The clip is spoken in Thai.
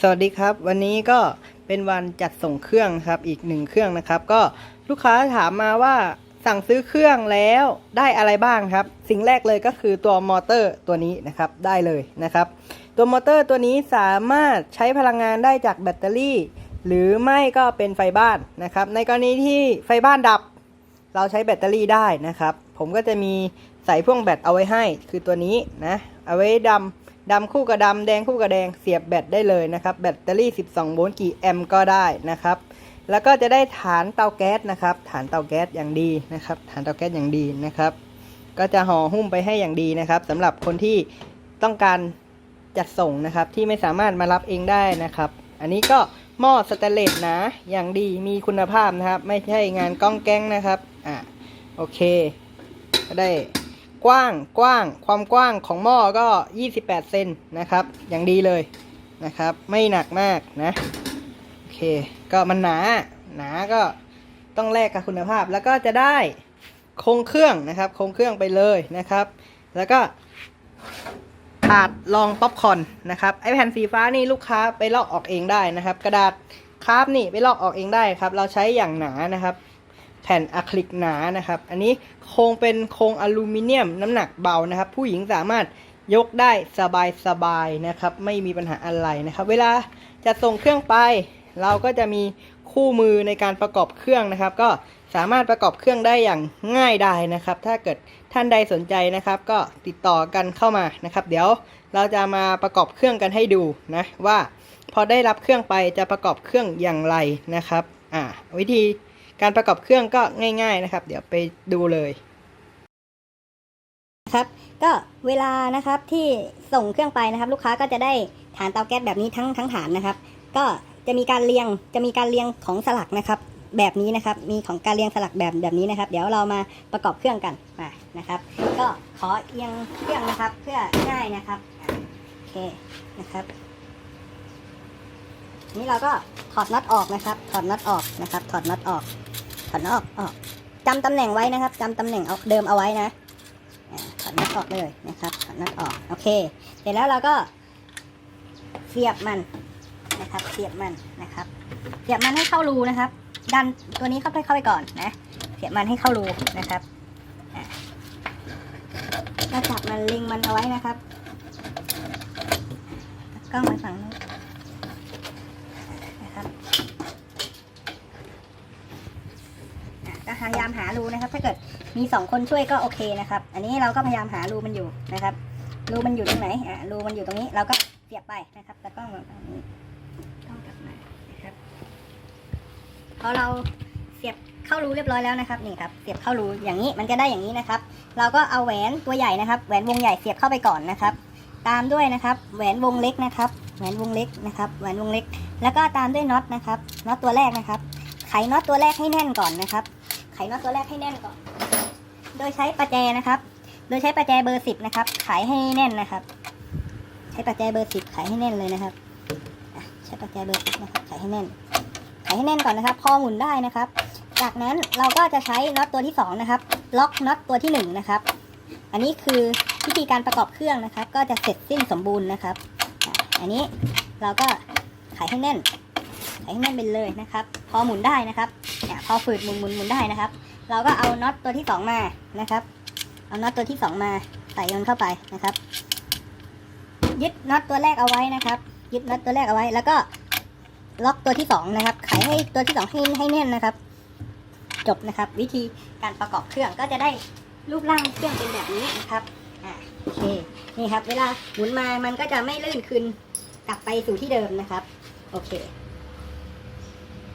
สวัสดีครับ วันนี้ก็เป็นวันจัดส่งเครื่องครับอีกหนึ่งเครื่องนะครับ ก็ลูกค้าถามมาว่าสั่งซื้อเครื่องแล้วได้อะไรบ้างครับ สิ่งแรกเลยก็คือตัวมอเตอร์ตัวนี้นะครับได้เลยนะครับ ตัวมอเตอร์ตัวนี้สามารถใช้พลังงานได้จากแบตเตอรี่ หรือไม่ก็เป็นไฟบ้านนะครับ ในกรณีที่ไฟบ้านดับ เราใช้แบตเตอรี่ได้นะครับ ผมก็จะมีใส่พ่วงแบตเอาไว้ให้ คือตัวนี้นะเอาไว้ดำ ดำคู่กับดำแดงคู่กับแดงเสียบแบตได้เลยนะครับ แบตเตอรี่ 12 โวลต์กี่แอมป์ก็ได้นะครับ แล้วก็จะได้ฐานเตาแก๊สนะครับ ฐานเตาแก๊สอย่างดีนะครับ ฐานเตาแก๊สอย่างดีนะครับ ก็จะห่อหุ้มไปให้อย่างดีนะครับสำหรับคนที่ต้องการจัดส่งนะครับที่ไม่สามารถมารับเองได้นะครับ อันนี้ก็หม้อสแตนเลสนะอย่างดีมีคุณภาพนะครับ ไม่ใช่งานก้องแก้งนะครับอ่าโอเค ก็ได้ กว้างกว้างความกว้างของหม้อก็ 28 เซนนะครับ อย่างดีเลยนะครับ ไม่หนักมากนะโอเค ก็มันหนาหนาก็ต้องแลกกับคุณภาพ แล้วก็จะได้โครงเครื่องนะครับ โครงเครื่องไปเลยนะครับ แล้วก็ถาดรองป๊อปคอนนะครับไอแผ่นสีฟ้านี่ลูกค้าไปลอกออกเองได้นะครับ กระดาษคราฟนี่ไปลอกออกเองได้ครับ เราใช้อย่างหนานะครับ แผ่นอะคริลิกหนานะครับ อันนี้โครงเป็นโครงอลูมิเนียมน้ำหนักเบานะครับ ผู้หญิงสามารถยกได้สบายๆนะครับ ไม่มีปัญหาอะไรนะครับ เวลาจะส่งเครื่องไป เราก็จะมีคู่มือในการประกอบเครื่องนะครับ ก็สามารถประกอบเครื่องได้อย่างง่ายได้นะครับ ถ้าเกิดท่านใดสนใจนะครับ ก็ติดต่อกันเข้ามานะครับ เดี๋ยวเราจะมาประกอบเครื่องกันให้ดูนะว่า พอได้รับเครื่องไปจะประกอบเครื่องอย่างไรนะครับ อ่า วิธี การประกอบเครื่องก็ง่าย ๆนะครับ เดี๋ยวไปดูเลยครับก็เวลานะครับที่ส่งเครื่องไปนะครับ ลูกค้าก็จะได้ฐานเตาแก๊สแบบนี้ทั้งทั้งฐานนะครับ ก็จะมีการเรียงจะมีการเรียงของสลักนะครับ แบบนี้นะครับ มีของการเรียงสลักแบบแบบนี้นะครับ เดี๋ยวเรามาประกอบเครื่องกันมานะครับ ก็ขอเอียงเครื่องนะครับเพื่อง่ายนะครับโอเคนะครับ นี่เราก็ถอดน็อตออกนะครับ ถอดน็อตออกนะครับ ถอดน็อตออก ถอดน็อตออกออกจำตำแหน่งไว้นะครับจำตำแหน่งเอาเดิมเอาไว้นะถอดน็อตออกเลยนะครับถอดน็อตออกโอเค เสร็จแล้วเราก็เสียบมันนะครับเสียบมันนะครับเสียบมันให้เข้ารูนะครับ ดันตัวนี้เข้าไปเข้าไปก่อนนะเสียบมันให้เข้ารูนะครับก็จับมันลิงมันเอาไว้นะครับกล้องไปฝั่งนู้นนะครับอะก็ พยายามหารูนะครับ ถ้าเกิดมีสองคนช่วยก็โอเคนะครับ อันนี้เราก็พยายามหารูมันอยู่นะครับ รูมันอยู่ตรงไหนอ่ารูมันอยู่ตรงนี้เราก็เสียบไปนะครับแล้วก็วางตรงนี้ต้องกลับมานะครับพอเราเสียบเข้ารูเรียบร้อยแล้วนะครับนี่ครับเสียบเข้ารูอย่างนี้มันจะได้อย่างนี้นะครับ เราก็เอาแหวนตัวใหญ่นะครับ แหวนวงใหญ่เสียบเข้าไปก่อนนะครับ ตามด้วยนะครับ แหวนวงเล็กนะครับ แหวนวงเล็กนะครับ แหวนวงเล็ก แล้วก็ตามด้วยน็อตนะครับน็อตตัวแรกนะครับ ไขน็อตตัวแรกให้แน่นก่อนนะครับ ไขน็อตตัวแรกให้แน่นก่อน โดยใช้ประแจนะครับ โดยใช้ประแจเบอร์สิบนะครับ ไขให้แน่นนะครับ ใช้ประแจเบอร์สิบไขให้แน่นเลยนะครับใช้ประแจเบอร์สิบนะครับขให้แน่น ไขให้แน่นก่อนนะครับ พอหมุนได้นะครับ จากนั้นเราก็จะใช้น็อตตัวที่สองนะครับ ล็อกน็อตตัวที่หนึ่งนะครับ อันนี้คือวิธีการประกอบเครื่องนะครับ ก็จะเสร็จสิ้นสมบูรณ์นะครับ อันนี้เราก็ไขให้แน่นไขให้แน่นไปเลยนะครับ พอหมุนได้นะครับ พอฝืดหมุนหมุนหมุนได้นะครับ เราก็เอาน็อตตัวที่สองมานะครับ เอาน็อตตัวที่สองมาใส่มันเข้าไปนะครับ ยึดน็อตตัวแรกเอาไว้นะครับ ยึดน็อตตัวแรกเอาไว้ แล้วก็ล็อกตัวที่สองนะครับ ไขให้ตัวที่สองให้ให้แน่นนะครับ จบนะครับ วิธีการประกอบเครื่องก็จะได้รูปร่างเครื่องเป็นแบบนี้นะครับอ่าโอเคนี่ครับ เวลาหมุนมามันก็จะไม่ลื่นคืนกลับไปสู่ที่เดิมนะครับ โอเค